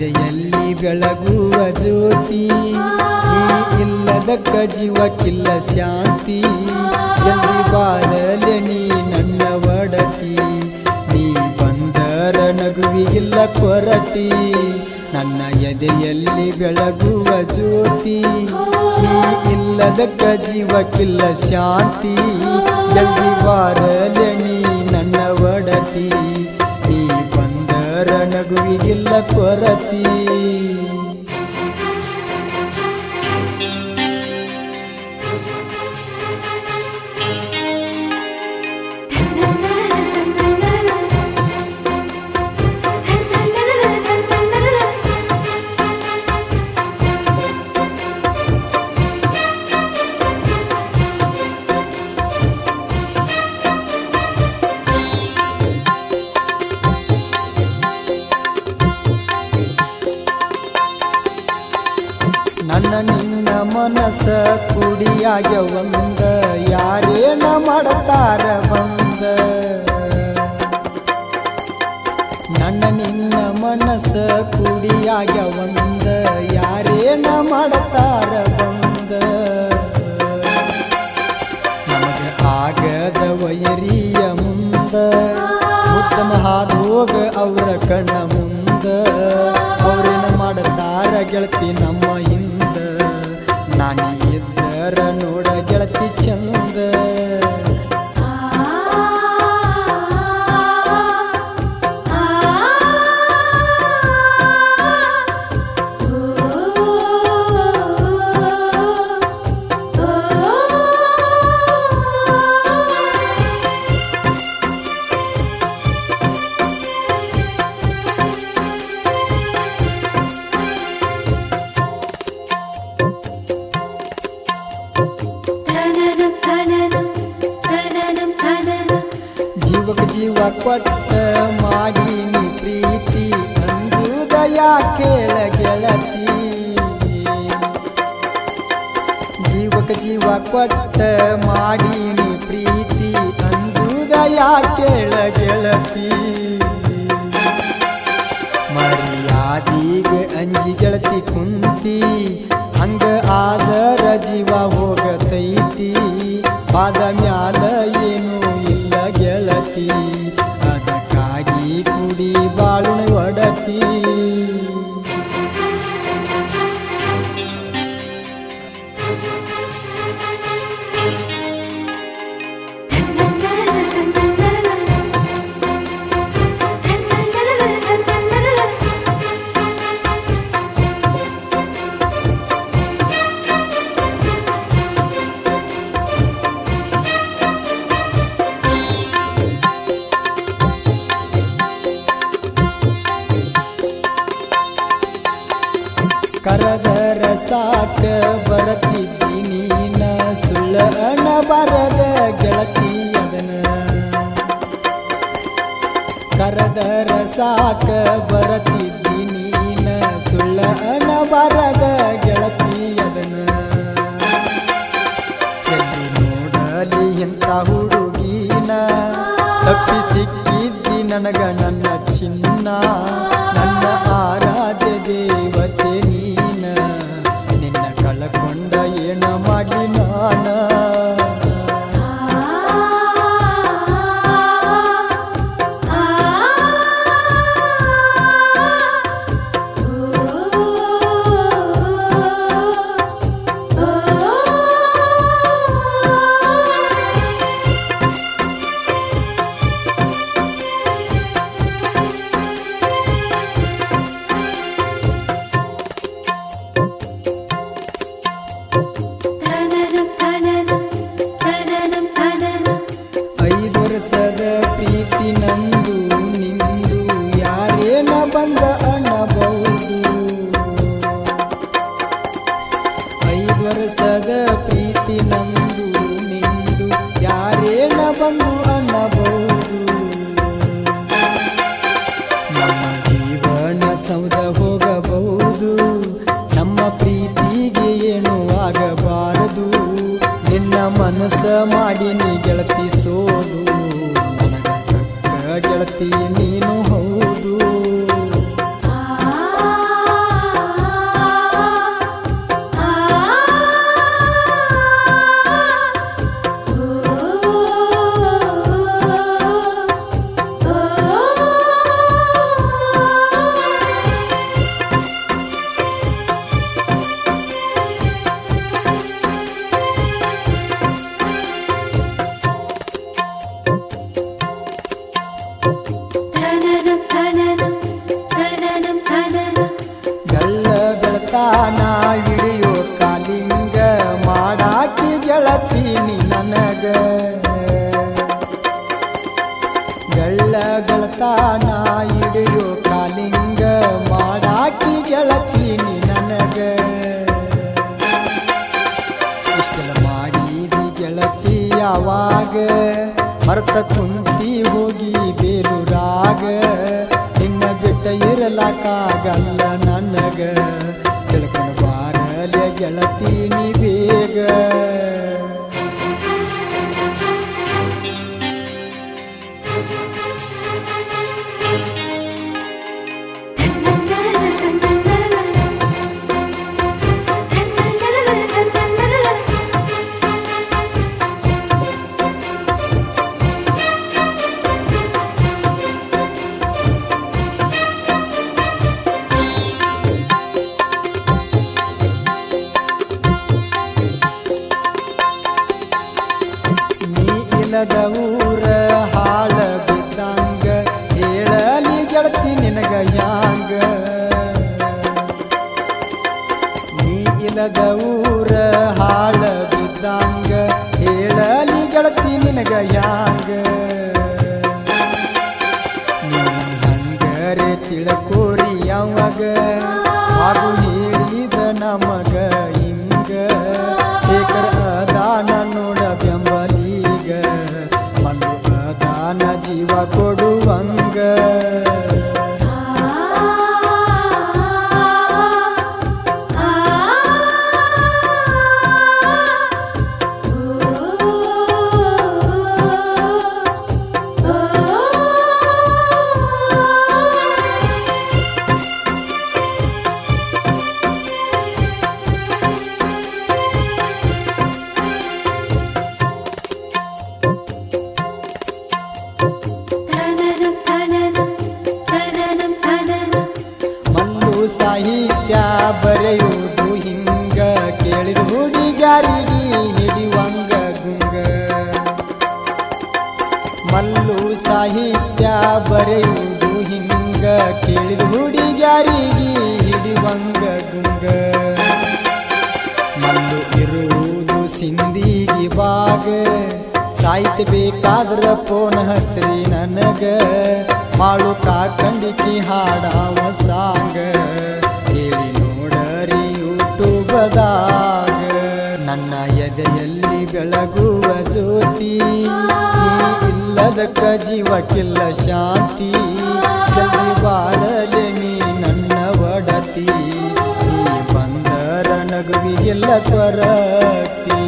ಎದೆಯಲ್ಲಿ ಬೆಳಗುವ ಜ್ಯೋತಿ, ನೀ ಇಲ್ಲದಕ್ಕ ಜೀವಕ್ಕಿಲ್ಲ ಶಾಂತಿ. ಎಲ್ಲಿ ಬಾರಲೆ ನೀ ನನ್ನ ಒಡತಿ, ನೀ ಬಂದರ ನಗುವಿಗಿಲ್ಲ ಕೊರತಿ. ನನ್ನ ಎದೆಯಲ್ಲಿ ಬೆಳಗುವ ಜ್ಯೋತಿ, ನೀ ಇಲ್ಲದಕ್ಕ ಜೀವಕ್ಕಿಲ್ಲ ಶಾಂತಿ. ಜಲ್ದಿ ಬಾರಲೆ ನೀ ನನ್ನ ಒಡತಿ ನಗುವಿಗಿಲ್ಲ ಕೊರತಿ. ಮನಸ್ಸ ಕುಡಿಯಾಗ ಒಂದ ಯಾರೇನ ಮಾಡತಾರ ಬಂದ? ನನ್ನ ನಿನ್ನ ಮನಸ ಕುಡಿಯಾಗ ಒಂದ ಯಾರೇನ ಮಾಡತಾರ ಬಂದ? ಆಗದ ವೈರಿಯ ಮುಂದ, ಉತ್ತಮ ಹಾದೋಗ ಅವರ ಕಣ್ಣ ಮುಂದ. ಅವ್ರೇನ ಮಾಡತಾರ ಗೆಳತಿ ನಮ್ಮ ಹಿಂದ? ನೋಡ ಗೆಳತಿ ಚಂದ ಕೊಟ್ಟ ಮಾಡೀನಿ ಪ್ರೀತಿ ಅಂಜುದ ಕೇಳ ಗೆಳತಿ ಜೀವಕ್ಕೆ ಜೀವ ಕೊಟ್ಟ ಮಾಡೀನಿ ಪ್ರೀತಿ ಅಂಜುದ ಕೇಳ ಗೆಳತಿ ಮರ್ಯಾದಿಗೆ ಅಂಜಿ ಗೆಳತಿ ಕುಂತಿ, ಹಂಗ ಆದರ ಜೀವ ಹೋಗತೈತಿ. ಪಾದ ಮ್ಯಾಲ ಕರದರ ಸಾಕ ಬರತಿದ್ದಿ ನೀನ. ಸುಳ್ಳ ಬರದ ಗೆಳತಿ ಅದನ. ಎಲ್ಲಿ ನೋಡಲಿ ಎಂತ ಹುಡುಗಿನ. ತಪ್ಪಿ ಸಿಕ್ಕಿದ್ದಿ ನನಗ ನನ್ನ ಚಿನ್ನ. ನನ್ನ ಆರಾಧ್ಯ ದೇವತೆ ಮಾಡಿ ನೀ ಗೆಳತಿ. ಮರ್ತ ಕುಂತಿ ಹೋಗಿ ಬೇಲೂರಾಗ. ನಿನ್ನ ಬಿಟ್ಟ ಇರಲಾಕಾಗಲ್ಲ ನನಗ. ತಿಳ್ಕೊಂಡು ಬಾರಲೆ ಗೆಳತೀನಿ ಬೇಗ. ತಿಳ್ಕೋರಿ ಯಾವಾಗ ಹಾಗೂ ಹೇಳಿದ ನಮಗ ಇರುವುದು ಸಿಂಧಿಗಿ ಬಾಗ ಸಾಯ್ತ ಬೇಕಾದ್ರ ಫೋನ್ ಹತ್ರಿ ನನಗ. ಮಾಡು ಕಾಕಂಡಿಕಿ ಹಾಡಾವ ಸಾಂಗ. ಹೇಳಿ ನೋಡರಿ ಯೂಟ್ಯೂಬದಾಗ. ನನ್ನ ಎದೆಯಲ್ಲಿ ಬೆಳಗುವ ಜ್ಯೋತಿ. ಇಲ್ಲದಕ್ಕ ಜೀವಕ್ಕಿಲ್ಲ ಶಾಂತಿ. ಬಾರದೆ ನೀ ನನ್ನ ಒಡತಿ. ಬಂದರ ಕೊರತಿ